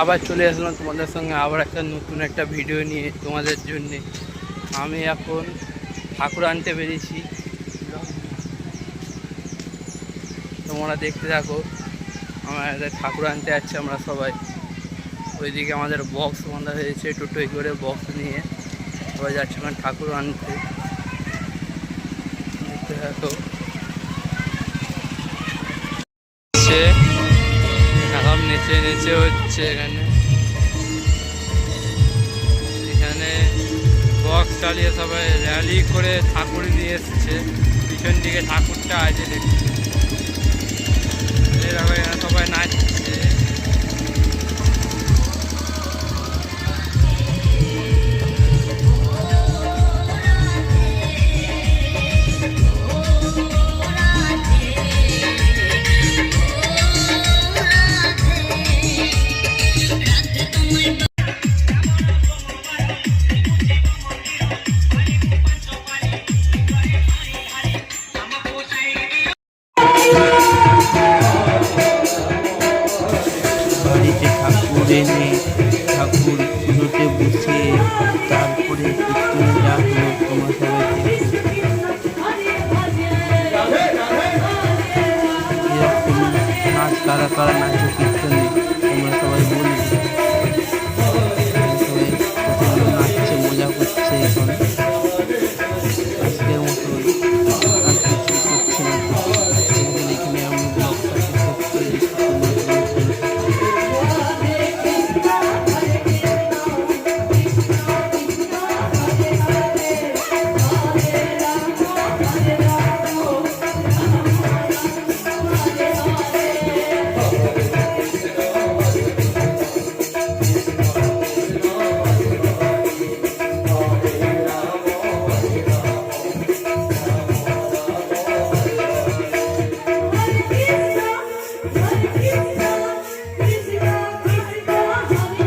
আবার চলে আসলাম তোমাদের সঙ্গে আবার একটা নতুন একটা ভিডিও নিয়ে তোমাদের জন্যে। আমি এখন ঠাকুর আনতে পেরেছি তোমরা দেখতে থাকো। আমাদের ঠাকুর আনতে যাচ্ছে আমরা সবাই। ওইদিকে আমাদের বক্স বাঁধা হয়েছে টোটোয় করে বক্স নিয়ে সবাই যাচ্ছে ঠাকুর আনতে। দেখতে থাকো। নেচে হচ্ছে এখানে। এখানে বক্স চালিয়ে সবাই র্যালি করে ঠাকুর নিয়ে এসছে। পিছন দিকে ঠাকুরটা আছে দেখছি। বাড়িতে ঠাকুর এনে ঠাকুর পুজোতে বসে তারপরে কীর্তনে যা হলো তোমার কারা কারা নাচ